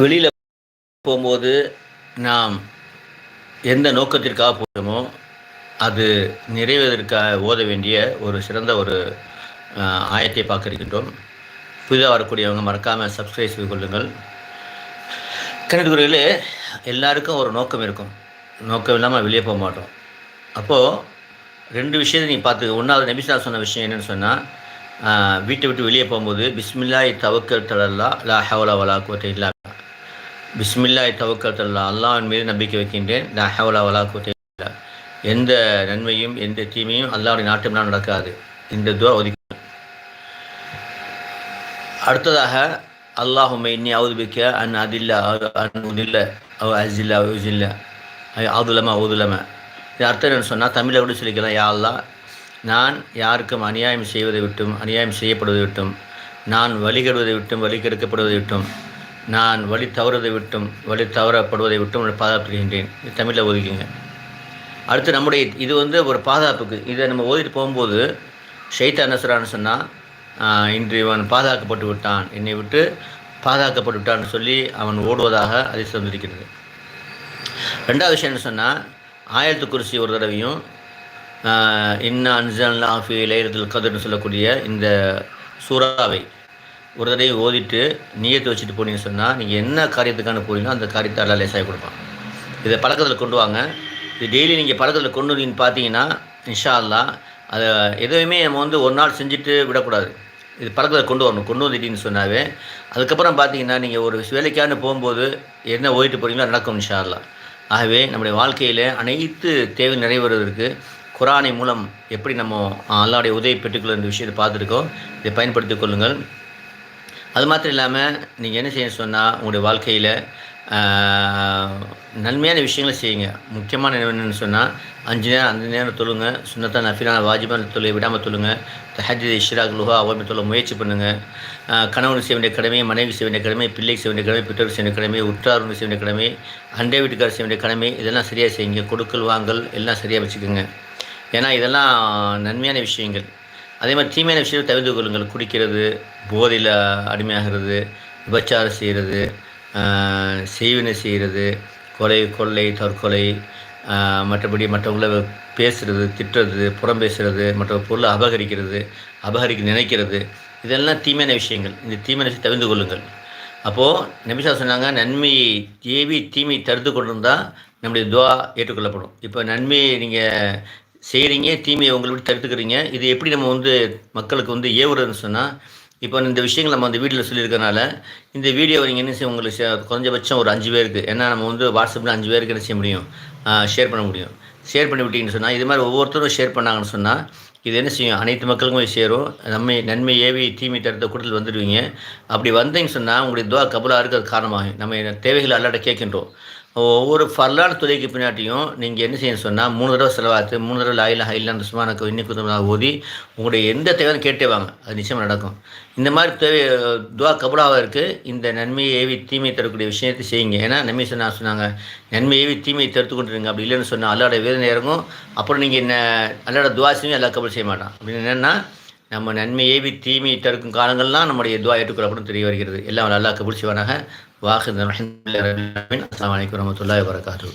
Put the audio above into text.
வெளியில் போகும்போது நாம் எந்த நோக்கத்திற்காக போகிறோமோ அது நிறைவேறதற்காக ஓத வேண்டிய ஒரு சிறந்த ஒரு ஆயத்தை பார்க்க இருக்கின்றோம் புதிதாக வரக்கூடியவங்க மறக்காமல் சப்ஸ்கிரைப் செய்து கொள்ளுங்கள். கணிதகுறையில் எல்லாருக்கும் ஒரு நோக்கம் இருக்கும். நோக்கம் இல்லாமல் வெளியே போக மாட்டோம். அப்போது ரெண்டு விஷயத்தை நீ பார்த்து ஒன்றாவது நபிசா சொன்ன விஷயம் என்னென்னு சொன்னால் வீட்டை விட்டு வெளியே போகும்போது பிஸ்மில்லாய் தவக்கல் தலல்லா லா ஹவலா வலா கோட்டை இல்லா பிஸ்மில்லாய் தவக்கல் அல்லாவின் மீது நம்பிக்கை வைக்கின்றேன். நான் ஹவலா வலா கோட்டை எந்த நன்மையும் எந்த தீமையும் அல்லாஹ்வுடைய நாட்டம்லாம் நடக்காது. இந்த துவா ஒதுக்க அடுத்ததாக அல்லாஹுமை இன்னி அவுதுபிக்க அன் அதில்லா அன் உதில்ல அவ அஜில்லா அவுசில்ல அவுதுலம அவுதுலம. இது அர்த்தம் என்ன சொன்னால் தமிழை கூட சொல்லிக்கலாம் யா அல்லாஹ் நான் யாருக்கும் அநியாயம் செய்வதை விட்டும் அநியாயம் செய்யப்படுவதை விட்டும் நான் வழிகெடுவதை விட்டும் வழி கெடுக்கப்படுவதை விட்டும் நான் வழி தவறுவதை விட்டும் வழி தவறப்படுவதை விட்டும் உன்னை பாதுகாப்புகின்றேன் இது தமிழில் ஒதுக்கிங்க அடுத்து நம்முடைய இது வந்து ஒரு பாதுகாப்புக்கு இதை நம்ம ஓதிட்டு போகும்போது ஷைத்தா நசுரான்னு சொன்னால் இன்று இவன் பாதுகாக்கப்பட்டு விட்டான். என்னை விட்டு பாதுகாக்கப்பட்டு விட்டான்னு சொல்லி அவன் ஓடுவதாக அதிர்ஷ்டம் இருக்கிறது ரெண்டாவது விஷயம் என்ன சொன்னால் ஆயிரத்து குறிச்சி ஒரு தடவையும் இன்ன அன்சல் ஆஃபி லைலத்துல் கதர்னு சொல்லக்கூடிய இந்த சூறாவை ஒரு தடவை ஓதிட்டு நீயத்தை வச்சுட்டு போனீங்கன்னு சொன்னால் நீங்கள் என்ன காரியத்துக்கான போறீங்களோ அந்த காரியத்தை எல்லாம் லேசாகி கொடுப்பான். இதை பழக்கத்தில் கொண்டு வாங்க. இது டெய்லி நீங்கள் பழக்கத்தில் கொண்டு வந்தீங்கன்னு பார்த்தீங்கன்னா இன்ஷா அல்லா அதை எதுவுமே நம்ம வந்து ஒரு நாள் செஞ்சுட்டு விடக்கூடாது. இது பழக்கத்தில் கொண்டு வரணும். கொண்டு வந்துட்டீங்கன்னு சொன்னாவே அதுக்கப்புறம் பார்த்தீங்கன்னா நீங்கள் ஒரு வேலைக்கான போகும்போது என்ன ஓடிட்டு போகிறீங்களோ நடக்கும் இன்ஷால்லா அல்லாஹ் ஆகவே நம்முடைய வாழ்க்கையில் அனைத்து தேவை நிறைவேறுவதற்கு குரானை மூலம் எப்படி நம்ம அல்லாடைய உதவி பெற்றுக்கொள்ள இந்த விஷயத்தை பார்த்துருக்கோம். இதை பயன்படுத்திக் கொள்ளுங்கள். அது மாத்திரம் இல்லாமல் நீங்கள் என்ன செய்யணும் சொன்னால் உங்களுடைய வாழ்க்கையில் நன்மையான விஷயங்களை செய்யுங்க. முக்கியமான என்னென்னு சொன்னால் அஞ்சு நேரம் அஞ்சு நேரம் தொழுங்க. சுண்ணத்தா நஃபிலான வாஜிபான தொழிலை விடாமல் தொழுங்க. தஹஜி இஷ்ராக் லுஹா அவர் தொழில் முயற்சி பண்ணுங்கள் கணவன் செய்ய வேண்டிய கடமை மனைவி செய்ய வேண்டிய கடமை பிள்ளை செய்ய வேண்டிய கடமை பெற்றோர் செய்ய வேண்டிய கடமை உற்றார் செய்ய வேண்டிய கடமை அண்டை வீட்டுக்காரர் செய்ய வேண்டிய கடமை இதெல்லாம் சரியாக செய்யுங்க. கொடுக்கல் வாங்கல் எல்லாம் சரியாக வச்சுக்கோங்க. ஏன்னா இதெல்லாம் நன்மையான விஷயங்கள். அதே மாதிரி தீமையான விஷயத்தை தவிர்த்து கொள்ளுங்கள். குடிக்கிறது போதையில் அடிமையாகிறது விபச்சாரம் செய்கிறது செய்வினை செய்கிறது கொலை கொள்ளை தற்கொலை மற்றபடி மற்றவங்கள பேசுகிறது திட்டுறது புறம் பேசுகிறது மற்ற பொருளை அபகரிக்கிறது அபகரிக்க நினைக்கிறது இதெல்லாம் தீமையான விஷயங்கள். இந்த தீமையான விஷயத்தை தவிர்த்து கொள்ளுங்கள். அப்போது நபிசா சொன்னாங்க நன்மையை ஏவி தீமை தடுத்து கொண்டிருந்தால் நம்முடைய துவா ஏற்றுக்கொள்ளப்படும். இப்போ நன்மையை நீங்கள் செய்கிறீங்க தீமையை உங்களை விட்டு தடுத்துக்கிறீங்க. இது எப்படி நம்ம வந்து மக்களுக்கு வந்து ஏவுறதுன்னு சொன்னால் இப்போ இந்த விஷயங்கள் நம்ம அந்த வீட்டில் சொல்லியிருக்கனால இந்த வீடியோ நீங்கள் என்ன செய்ய உங்களுக்கு குறைஞ்சபட்சம் ஒரு அஞ்சு பேருக்கு ஏன்னா நம்ம வந்து வாட்ஸ்அப்பில் அஞ்சு பேருக்கு என்ன செய்ய முடியும்? ஷேர் பண்ண முடியும். ஷேர் பண்ணி விட்டீங்கன்னு சொன்னால் இது மாதிரி ஒவ்வொருத்தரும் ஷேர் பண்ணாங்கன்னு சொன்னால் இது என்ன செய்யும்? அனைத்து மக்களுக்கும் போய் சேரும். நன்மை நன்மை ஏவி தீமை தடுத்த கூட்டத்தில் வந்துடுவீங்க. அப்படி வந்தீங்கன்னு சொன்னால் உங்களுடைய துவா கபலாக இருக்கிறது காரணமாகும். நம்ம தேவைகள் அல்லாட்ட கேட்கின்றோம். ஒவ்வொரு ஃபர்லான துறைக்கு பின்னாட்டியும் நீங்கள் என்ன செய்யணும் சொன்னால் மூணு தடவை செலவாத்து மூணு தடவை லாயிலா ஹைலான் சுமானக்கு இன்னைக்கு ஓதி உங்களுடைய எந்த தேவையும் கேட்டே வாங்க. அது நிச்சயமாக நடக்கும். இந்த மாதிரி தேவை துவா கபலாக இருக்குது இந்த நன்மையை ஏவி தீமை தரக்கூடிய விஷயத்தை செய்யுங்க. ஏன்னா நன்மை சொன்னா சொன்னாங்க நன்மை ஏவி தீமையை தடுத்து கொண்டுருங்க. அப்படி இல்லைன்னு சொன்னால் அல்லாட வேதனை இறங்கும். அப்புறம் நீங்கள் என்ன அல்லாட துவா செய்யும் எல்லா கபல் செய்ய மாட்டான். அப்படின்னு என்னென்னா நம்ம நன்மை ஏவி தீமை தடுக்கும் காலங்கள்லாம் நம்முடைய துவா ஏற்றுக்கொள்ளப்படும் தெரிய வருகிறது. எல்லாம் நல்லா கபூல் செய்வானாக. وآخر الحمد لله السلام عليكم ورحمة الله وبركاته.